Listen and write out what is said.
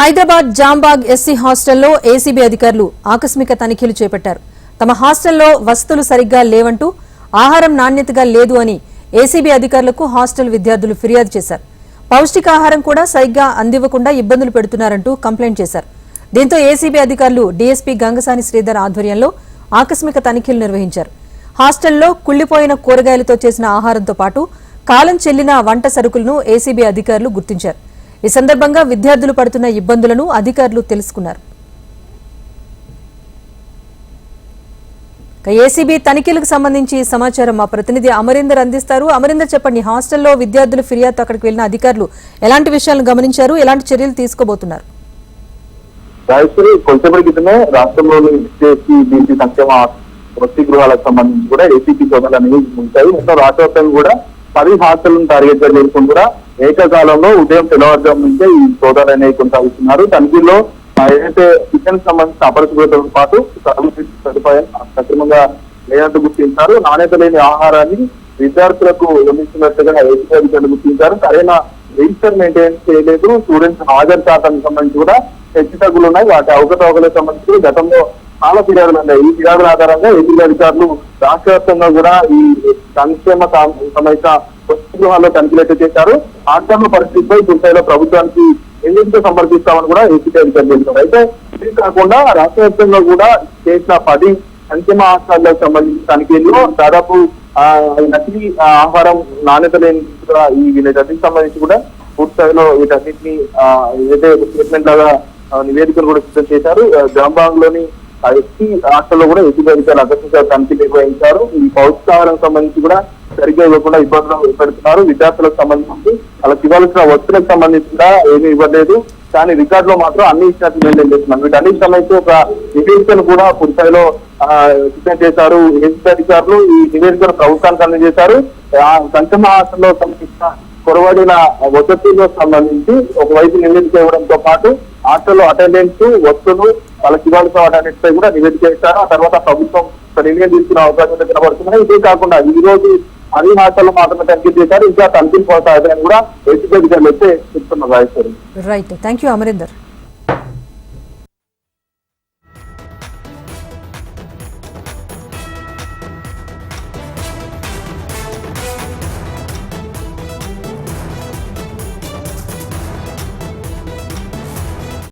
Hyderabad Jambagh SC హాస్టల్లో ACB అధికారులు ఆకస్మిక తనిఖీలు చేపట్టారు. తమ హాస్టల్లో వసతులు సరిగ్గా లేవంటూ ఆహారం నాణ్యతగా లేదు అని ఏసీబీ అధికారులకు హాస్టల్ విద్యార్థులు ఫిర్యాదు చేశారు. పౌష్టికాహారం కూడా సరిగ్గా అందివ్వకుండా ఇబ్బందులు పెడుతున్నారంటూ కంప్లైంట్ చేశారు. దీంతో ఏసీబీ అధికారులు డీఎస్పీ గంగసాని శ్రీధర్ ఆధ్వర్యంలో ఆకస్మిక తనిఖీలు నిర్వహించారు. హాస్టల్లో కుళ్ళిపోయిన కూరగాయలతో చేసిన ఆహారంతో పాటు కాలం చెల్లిన వంట సరుకులను ఏసీబీ అధికారులు గుర్తించారు. ఈ సందర్భంగా విద్యార్థులు పడుతున్న ఇబ్బందులను అధికారులు తెలుసుకున్నారు. ఏసీబీ తనిఖీలకు సంబంధించి సమాచారం మా ప్రతినిధి అమరీందర్ అందిస్తారు. అమరీందర్ చెప్పండి హాస్టల్లో విద్యార్థులు ఫిర్యాదు అక్కడికి వెళ్ళిన అధికారులు ఎలాంటి విషయాలను గమనించారు? ఎలాంటి చర్యలు తీసుకోబోతున్నారు? రాజేశ్వరి కొంచెంపటి క్రితమే రాష్ట్రంలోని ఎస్సీ బీసీ సంక్షేమ వసతి గృహాలకు సంబంధించి కూడా ఏసీపీ సోదాలు అనేవి ఉంటాయి. మొత్తం రాష్ట్ర వ్యాప్తంగా కూడా పది హాస్టల్ను టార్గెట్గా చేసుకుని కూడా ఏకకాలంలో ఉదయం తెల్లవారుజాము నుంచే ఈ సోదరులు అనేవి కొనసాగుతున్నారు. తనిఖీలో ఏదైతే కిచెన్ సంబంధించిన అపరిశుభ్రతతో పాటు తాగునీటి సదుపాయం సక్రమంగా లేనట్టు గుర్తించారు. నాణ్యత లేని ఆహారాన్ని విద్యార్థులకు అందిస్తున్నట్టుగా ఏసీ అధికారులు గుర్తించారు. సరైన రిజిస్టర్ మెయింటైన్ చేయలేదు. స్టూడెంట్స్ హాజరు శాతానికి సంబంధించి కూడా హెచ్చు తగ్గులు ఉన్నాయి. వాటి అవకతవకలకు సంబంధించి గతంలో చాలా ఫిర్యాదులు ఉన్నాయి ఈ ఫిర్యాదుల ఆధారంగా ఏపీ అధికారులు రాష్ట్ర వ్యాప్తంగా కూడా ఈ సంక్షేమ సంబంధించిన గృహాల్లో తనిఖీలు చేశారు. ఆశ్రమ పరిస్థితిపై పూర్తిలో ప్రభుత్వానికి ఎందుకు సమర్పిస్తామని కూడా ఏపీ అధికారులు తెలిపారు అయితే ఇది కాకుండా రాష్ట్ర వ్యాప్తంగా కూడా చేసిన పది సంక్షేమ హాస్టళ్ళకు సంబంధించిన తనిఖీల్లో దాదాపు ఆ, నకిలీ ఆహారం నాణ్యత లేని కూడా ఈ వీటన్నిటికి సంబంధించి కూడా పూర్తి స్థాయిలో వీటన్నిటిని ఏదైతే స్టేట్మెంట్ లాగా నివేదికలు కూడా సిద్ధం చేశారు. ఆ, జాంబాంగ్లోని ఆ ఎస్సీ హాస్టల్లో కూడా ఎస్సీ అధికారులు ఆకర్షించారు తనిఖీ నిర్వహించారు. ఈ పౌష్టికాహారం సంబంధించి కూడా సరిగ్గా ఇవ్వకుండా ఇబ్బందులు పెడుతున్నారు విద్యార్థులకు సంబంధించి వాళ్ళకి ఇవ్వాల్సిన వస్తువులకు సంబంధించి కూడా ఏమీ ఇవ్వలేదు. కానీ రికార్డ్లో మాత్రం అన్ని ఇచ్చినట్లు మెయింటైన్ చేస్తున్నాం వీటన్నిటి సంబంధించి ఒక నివేదికను కూడా పూర్తిస్థాయిలో సిద్ధం చేశారు. ఏసీ అధికారులు ఈ నివేదికను ప్రభుత్వానికి అందజేశారు. ఆ సంక్షేమ హాస్టల్లో సంబంధించిన కొరవడిన వసతిలో సంబంధించి ఒకవైపు నివేదిక ఇవ్వడంతో పాటు హాస్టల్లో అటెండెన్స్ వస్తువులు వాళ్ళకి ఇవ్వాల్సిన వాటన్నిటిపై కూడా నివేదిక ఇస్తారు ఆ తర్వాత ప్రభుత్వం నిర్ణయం తీసుకునే అవకాశం అయితే కనబడుతున్నాయి ఇదే కాకుండా ఈ రోజు అన్ని హాస్టల్లో మాత్రమే తనిఖీ చేశారు. ఇంకా తనిఖీ కొనసాగదని కూడా ఏసీ అధికారులు అయితే చెప్తున్నారు Rajeshwari. Right thank you Amarinder.